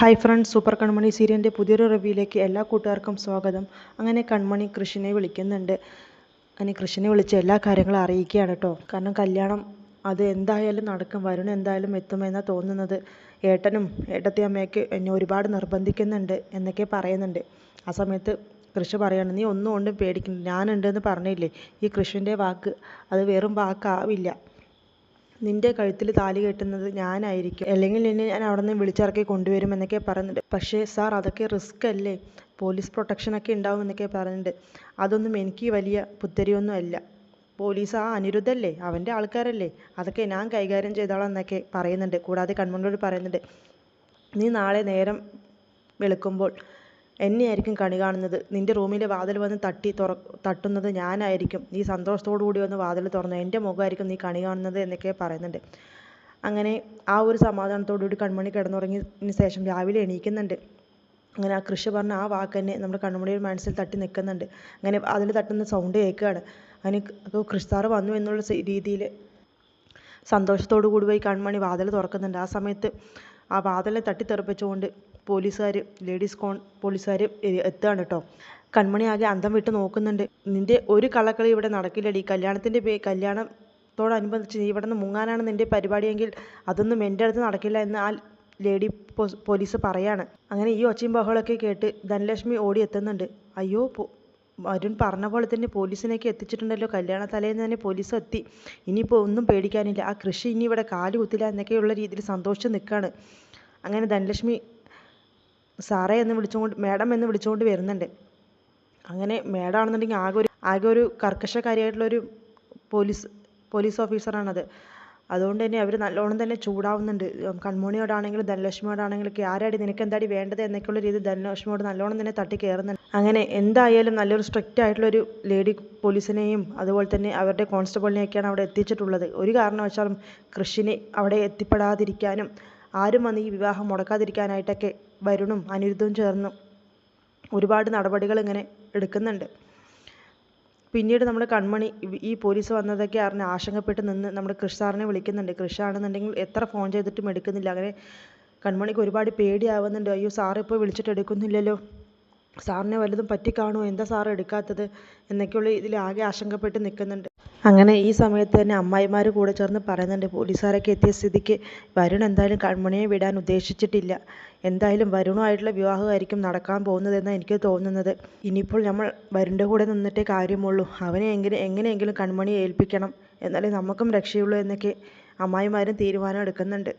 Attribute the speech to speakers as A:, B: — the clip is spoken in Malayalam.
A: ഹായ് ഫ്രണ്ട്സ് സൂപ്പർ കൺമണി സീരിയലിന്റെ പുതിയൊരു റിവ്യൂയിലേക്ക് എല്ലാ കൂട്ടുകാർക്കും സ്വാഗതം. അങ്ങനെ കൺമണി കൃഷിനെ വിളിക്കുന്നുണ്ട്. അങ്ങനെ കൃഷിനെ വിളിച്ച് എല്ലാ കാര്യങ്ങളും അറിയിക്കുകയാണ് കേട്ടോ. കാരണം കല്യാണം അത് എന്തായാലും നടക്കും വരുൺ എന്തായാലും എത്തുമെന്നാണ് തോന്നുന്നത്. ഏട്ടനും ഏട്ടത്തി അമ്മയൊക്കെ എന്നെ ഒരുപാട് നിർബന്ധിക്കുന്നുണ്ട് എന്നൊക്കെ പറയുന്നുണ്ട്. ആ സമയത്ത് കൃഷി പറയാണ് നീ ഒന്നും കൊണ്ടും പേടിക്കണ്ട. ഞാനുണ്ടെന്ന് പറഞ്ഞില്ലേ? ഈ കൃഷിന്റെ വാക്ക് അത് വെറും വാക്കാവില്ല. നിന്റെ കഴുത്തിൽ താലി കെട്ടുന്നത് ഞാനായിരിക്കും. അല്ലെങ്കിൽ നിന്നെ ഞാൻ അവിടെ നിന്ന് വിളിച്ചിറക്കി കൊണ്ടുവരും എന്നൊക്കെ പറയുന്നുണ്ട്. പക്ഷേ സാർ അതൊക്കെ റിസ്ക് അല്ലേ? പോലീസ് പ്രൊട്ടക്ഷനൊക്കെ ഉണ്ടാവും എന്നൊക്കെ പറയുന്നുണ്ട്. അതൊന്നും എനിക്ക് വലിയ പുത്തരിയൊന്നും അല്ല. പോലീസ് ആ അനിരുദ്ധല്ലേ? അവന്റെ ആൾക്കാരല്ലേ? അതൊക്കെ ഞാൻ കൈകാര്യം ചെയ്തോളാം എന്നൊക്കെ പറയുന്നുണ്ട്. കൂടാതെ കൺമുന്നോട് പറയുന്നുണ്ട്. നീ നാളെ നേരം വെളുക്കുമ്പോൾ എന്നെയായിരിക്കും കണി കാണുന്നത്. നിന്റെ റൂമിലെ വാതിൽ വന്ന് തട്ടി തുറ തട്ടുന്നത് ഞാനായിരിക്കും. നീ സന്തോഷത്തോടു കൂടി വന്ന് വാതിൽ തുറന്നു. എന്റെ മുഖമായിരിക്കും നീ കണി കാണുന്നത് എന്നൊക്കെ പറയുന്നുണ്ട്. അങ്ങനെ ആ ഒരു സമാധാനത്തോടു കൂടി കൺമണി കിടന്നുറങ്ങിയതിന് ശേഷം രാവിലെ എണീക്കുന്നുണ്ട്. അങ്ങനെ ആ കൃഷി പറഞ്ഞ ആ വാക്ക് തന്നെ നമ്മുടെ കണ്മണിയുടെ മനസ്സിൽ തട്ടി നിൽക്കുന്നുണ്ട്. അങ്ങനെ അതിൽ തട്ടുന്ന സൗണ്ട് കേൾക്കുകയാണ്. അങ്ങനെ അപ്പോൾ കൃഷി വന്നു എന്നുള്ള രീതിയിൽ സന്തോഷത്തോടു കൂടി പോയി കൺമണി വാതിൽ തുറക്കുന്നുണ്ട്. ആ സമയത്ത് ആ വാതിലെ തട്ടിത്തെറിപ്പിച്ചുകൊണ്ട് പോലീസുകാർ ലേഡീസ് കോൺ പോലീസുകാർ എത്തുകയാണ് കേട്ടോ കൺമണി ആകെ അന്തം വിട്ട് നോക്കുന്നുണ്ട്. നിന്റെ ഒരു കള്ളക്കളി ഇവിടെ നടക്കില്ലടി. കല്യാണത്തിന്റെ പേ കല്യാണത്തോടനുബന്ധിച്ച് നീ ഇവിടെ നിന്ന് മുങ്ങാനാണ് നിന്റെ പരിപാടിയെങ്കിൽ അതൊന്നും എന്റെ അടുത്ത് നടക്കില്ല എന്ന് ആ ലേഡി പോലീസ് പറയാണ്. അങ്ങനെ ഈ ഒച്ചയും ബഹളമൊക്കെ കേട്ട് ധനലക്ഷ്മി ഓടി എത്തുന്നുണ്ട്. അയ്യോ അരുൺ പറഞ്ഞ പോലെ തന്നെ പോലീസിനേക്ക് എത്തിച്ചിട്ടുണ്ടല്ലോ. കല്യാണ തലേന്ന് തന്നെ പോലീസ് എത്തി. ഇനിയിപ്പോൾ ഒന്നും പേടിക്കാനില്ല. ആ കൃഷി ഇനി ഇവിടെ കാൽ കുത്തില്ല എന്നൊക്കെയുള്ള രീതിയിൽ സന്തോഷിച്ച് നിൽക്കുകയാണ് അങ്ങനെ ധനലക്ഷ്മി സാറേ എന്ന് വിളിച്ചുകൊണ്ട് മാഡം എന്ന് വിളിച്ചുകൊണ്ട് വരുന്നുണ്ട്. അങ്ങനെ മാഡം ആണെന്നുണ്ടെങ്കിൽ ആകെ ഒരു ആകെ ഒരു കർക്കശക്കാരിയായിട്ടുള്ളൊരു പോലീസ് പോലീസ് ഓഫീസറാണത്. അതുകൊണ്ട് തന്നെ അവർ നല്ലോണം തന്നെ ചൂടാവുന്നുണ്ട്. കൺമോണിയോടാണെങ്കിലും ധനലക്ഷ്മിയോടാണെങ്കിലും ഒക്കെ ആരാടി നിനക്ക് എന്താടി വേണ്ടത് എന്നൊക്കെയുള്ള രീതിയിൽ ധനലക്ഷ്മിയോട് നല്ലോണം തന്നെ തട്ടി കയറുന്നുണ്ട് അങ്ങനെ എന്തായാലും നല്ലൊരു സ്ട്രിക്റ്റ് ആയിട്ടുള്ളൊരു ലേഡി പോലീസിനെയും അതുപോലെ തന്നെ അവരുടെ കോൺസ്റ്റബിളിനെയൊക്കെയാണ് അവിടെ എത്തിച്ചിട്ടുള്ളത്. ഒരു കാരണവശാലും കൃഷിനെ അവിടെ എത്തിപ്പെടാതിരിക്കാനും ആരും വന്ന് ഈ വിവാഹം മുടക്കാതിരിക്കാനായിട്ടൊക്കെ വരുണും അനിരുദ്ധും ചേർന്ന് ഒരുപാട് നടപടികൾ ഇങ്ങനെ എടുക്കുന്നുണ്ട്. പിന്നീട് നമ്മുടെ കൺമണി ഈ പോലീസ് വന്നതൊക്കെ അറിഞ്ഞ് ആശങ്കപ്പെട്ട് നിന്ന് നമ്മുടെ കൃഷ് സാറിനെ വിളിക്കുന്നുണ്ട്. കൃഷ് ആണെന്നുണ്ടെങ്കിൽ എത്ര ഫോൺ ചെയ്തിട്ടും എടുക്കുന്നില്ല. അങ്ങനെ കൺമണിക്ക് ഒരുപാട് പേടിയാവുന്നുണ്ട്. അയ്യോ സാർ ഇപ്പോൾ വിളിച്ചിട്ട് എടുക്കുന്നില്ലല്ലോ. സാറിനെ വല്ലതും പറ്റിക്കാണോ? എന്താ സാർ എടുക്കാത്തത്? എന്നൊക്കെയുള്ള ഇതിൽ ആകെ ആശങ്കപ്പെട്ട് നിൽക്കുന്നുണ്ട്. അങ്ങനെ ഈ സമയത്ത് തന്നെ അമ്മായിമാർ കൂടെ ചേർന്ന് പറയുന്നുണ്ട് പോലീസുകാരൊക്കെ എത്തിയ സ്ഥിതിക്ക് വരുൺ എന്തായാലും കൺമണിയെ വിടാൻ ഉദ്ദേശിച്ചിട്ടില്ല. എന്തായാലും വരുണുമായിട്ടുള്ള വിവാഹമായിരിക്കും നടക്കാൻ പോകുന്നതെന്നാണ് എനിക്ക് തോന്നുന്നത്. ഇനിയിപ്പോൾ നമ്മൾ വരുണിന്റെ കൂടെ നിന്നിട്ടേ കാര്യമുള്ളൂ. അവനെ എങ്ങനെ എങ്ങനെയെങ്കിലും കൺമണിയെ ഏൽപ്പിക്കണം. എന്നാലേ നമുക്കും രക്ഷയുള്ളൂ എന്നൊക്കെ അമ്മായിമാരും തീരുമാനം എടുക്കുന്നുണ്ട്.